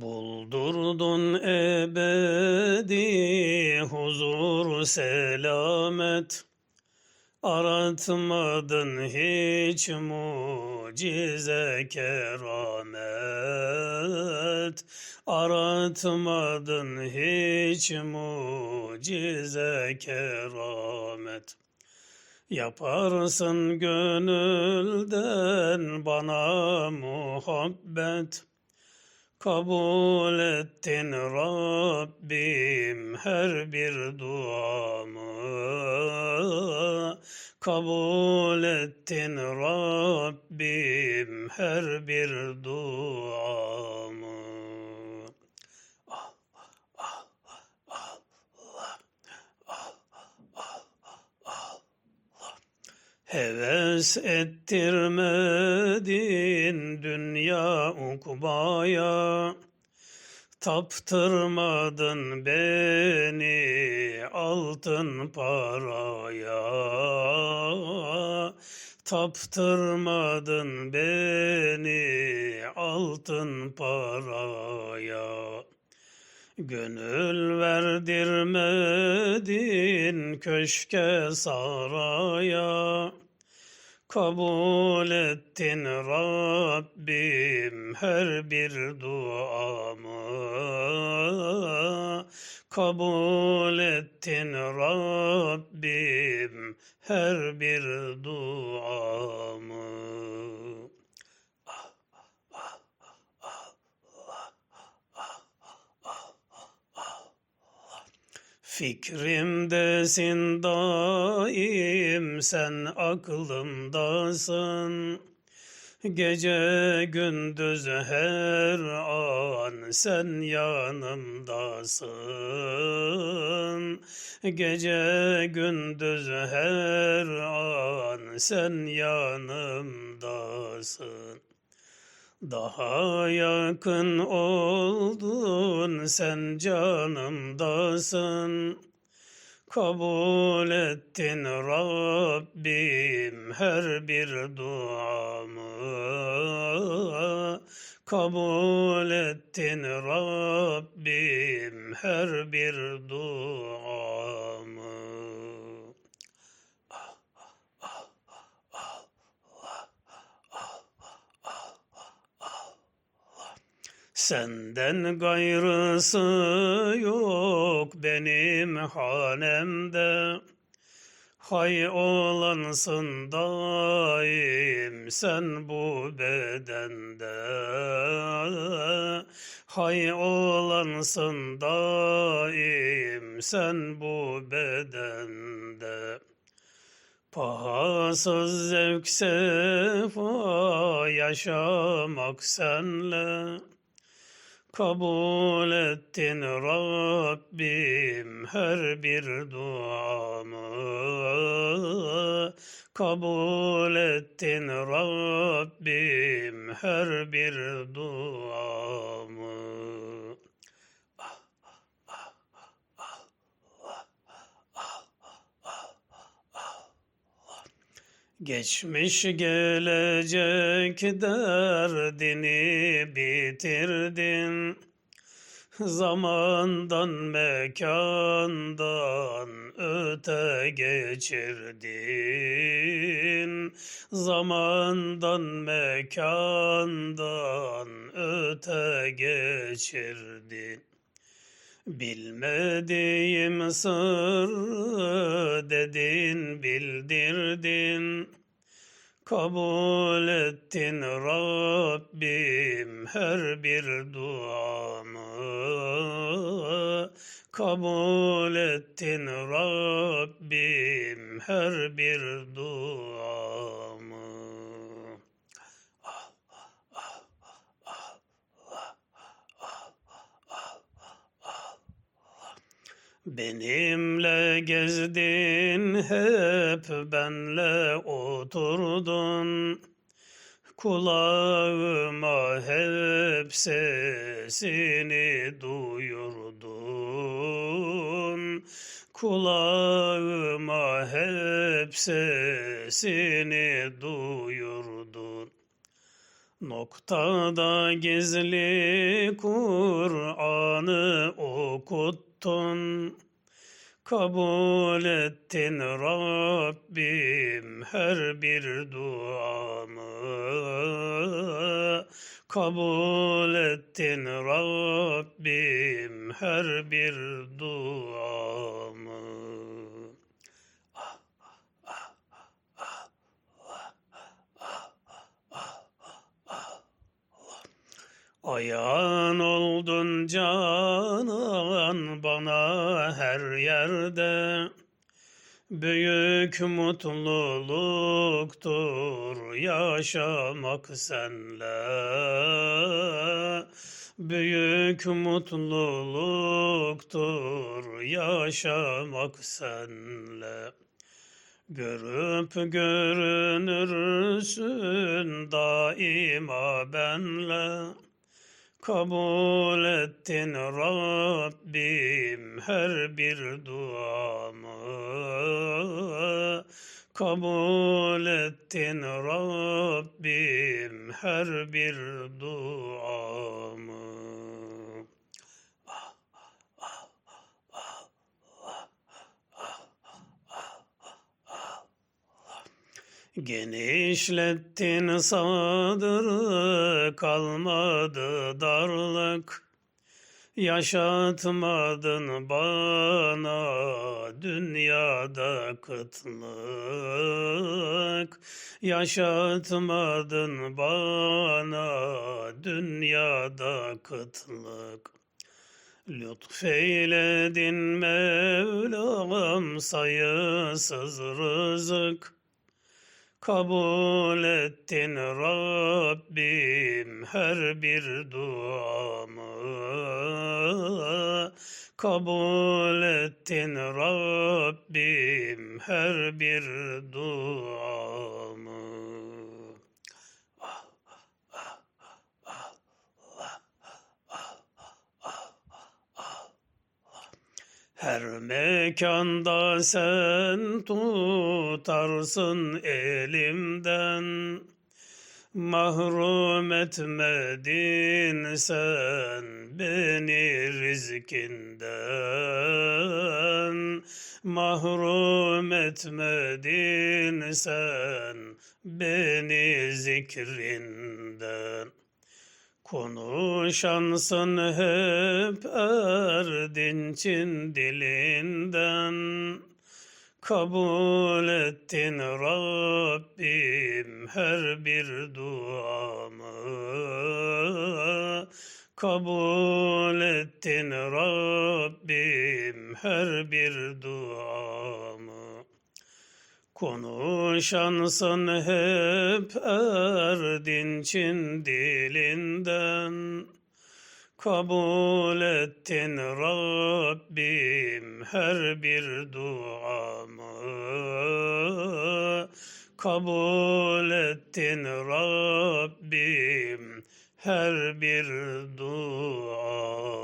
Buldurdun ebedi huzur selamet. Aratmadın hiç mucize keramet. Aratmadın hiç mucize keramet. Yaparsın gönülden bana muhabbet Kabul ettin Rabbim her bir duamı. Kabul ettin Rabbim her bir duamı Heves ettirmedin dünya ukbaya Taptırmadın beni altın paraya. Taptırmadın beni altın paraya. Gönül verdirmedin köşke saraya Kabul ettin Rabbim her bir duamı. Kabul ettin Rabbim her bir duamı Fikrimdesin daim sen aklımdasın. Gece gündüz her an sen yanımdasın. Gece gündüz her an sen yanımdasın daha yakın oldun sen canımdasın. Kabul ettin Rabbim her bir duamı. Kabul ettin Rabbim her bir duamı Senden gayrısı yok benim hanemde. Hay olansın daim sen bu bedende. Hay olansın daim sen bu bedende. Pahasız zevk sefa yaşamak senle. Kabul ettin Rabbim her bir duamı. Kabul ettin Rabbim her bir duamı Geçmiş gelecek derdini bitirdin. Zamandan mekandan öte geçirdin. Zamandan mekandan öte geçirdin. Bilmediğim sır dedin bildirdin. Kabul ettin Rabbim her bir duamı. Kabul ettin Rabbim her bir duamı. Benimle gezdin hep benle oturdun. Kulağıma hep sesini duyurdun. Kulağıma hep sesini duyurdun. Noktada gizli Kur'an'ı okuttun. Kabul ettin Rabbim her bir duamı. Kabul ettin Rabbim her bir duamı. Ayağın oldun canan bana her yerde. Büyük mutluluktur yaşamak senle. Büyük mutluluktur yaşamak senle. Görüp görünürsün daima benle. Kabul ettin Rabbim her bir duamı. Kabul ettin Rabbim her bir duamı. Genişlettin sadrı kalmadı darlık. Yaşatmadın bana dünyada kıtlık. Yaşatmadın bana dünyada kıtlık. Lütfeyledin Mevlam sayısız rızık. Kabul ettin Rabbim her bir duamı. Kabul ettin Rabbim her bir duamı. Her mekanda sen tutarsın elimden. Mahrum etmedin sen beni rizkinden. Mahrum etmedin sen beni zikrinden. Konuşansın hep erdinçin dilinden. Kabul ettin Rabbim her bir duamı. Kabul ettin Rabbim her bir duamı. Konuşansın hep erdinçin dilinden. Kabul ettin Rabbim her bir duamı. Kabul ettin Rabbim her bir duamı.